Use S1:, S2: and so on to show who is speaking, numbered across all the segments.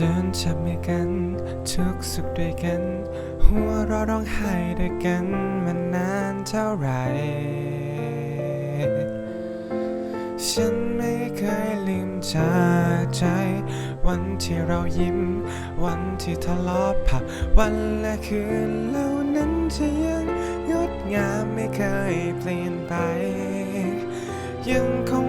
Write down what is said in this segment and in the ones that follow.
S1: เดินจับมือกัน ทุกสุขด้วยกัน หัวเราะร้องไห้ด้วยกันมานานเท่าไหร่ ฉันไม่เคยลืมจากใจ วันที่เรายิ้ม วันที่ทะเลาะผับวันและคืนเหล่านั้นจะยังงดงามไม่เคยเปลี่ยนไป ยังคง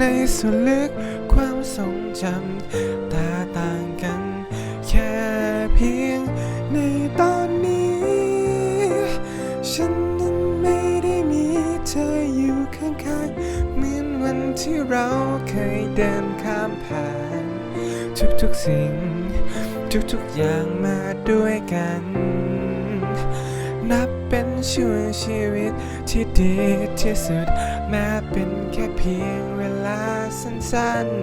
S1: ในส่วนลึกความทรงจำตาต่างกัน แค่เพียงในตอนนี้ ฉันนั้นไม่ได้มีเธออยู่ข้างๆเหมือนวันที่เราเคยเดินข้ามผ่าน ทุกๆสิ่ง ทุกๆอย่างมาด้วยกัน นับเป็นช่วงชีวิตที่ดีที่สุด แม้เป็นแค่เพียงเวลาสั้นๆ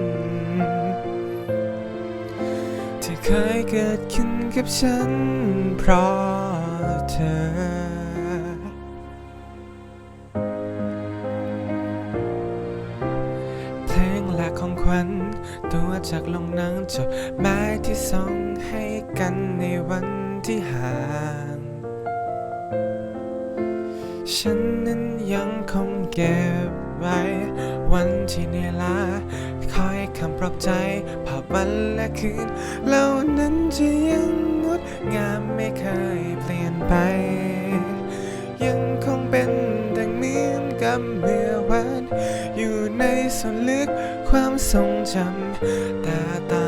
S1: ที่เคยเกิดขึ้นกับฉัน เพราะเธอเพลงและของขวัญตัวจากลงหนังจดหมายที่ส่งให้กันในวันที่ห่าง ฉันนั้นยังคงเก็บไว้ วันที่เหนื่อยล้าคอยคำปลอบใจภาพวันและคืนเหล่านั้นจะยังงดงามไม่เคยเปลี่ยนไป ยังคงเป็นดังเหมือนกับเมื่อวานอยู่ในส่วนลึกความทรงจำต่ต่า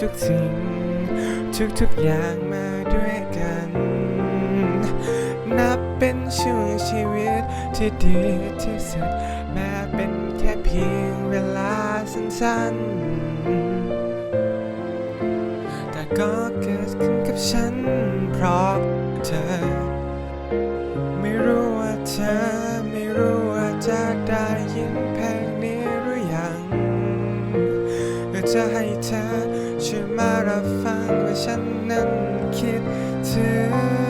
S1: ทุกสิ่ง ทุกๆอย่างมาด้วยกัน นับเป็นช่วงชีวิตที่ดีที่สุด แม้เป็นแค่เพียงเวลาสั้นๆ แต่ก็เกิดขึ้นกับฉัน เพราะเธอ ฉันนั้นคิดถึง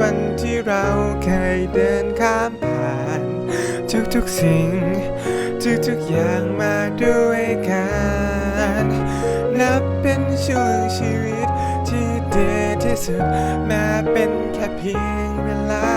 S1: วันที่เราเคยเดินข้ามผ่าน ทุกๆสิ่ง ทุกๆอย่างมาด้วยกันนับเป็นช่วงชีวิตที่ดีที่สุดแม้เป็นแค่เพียงเวลา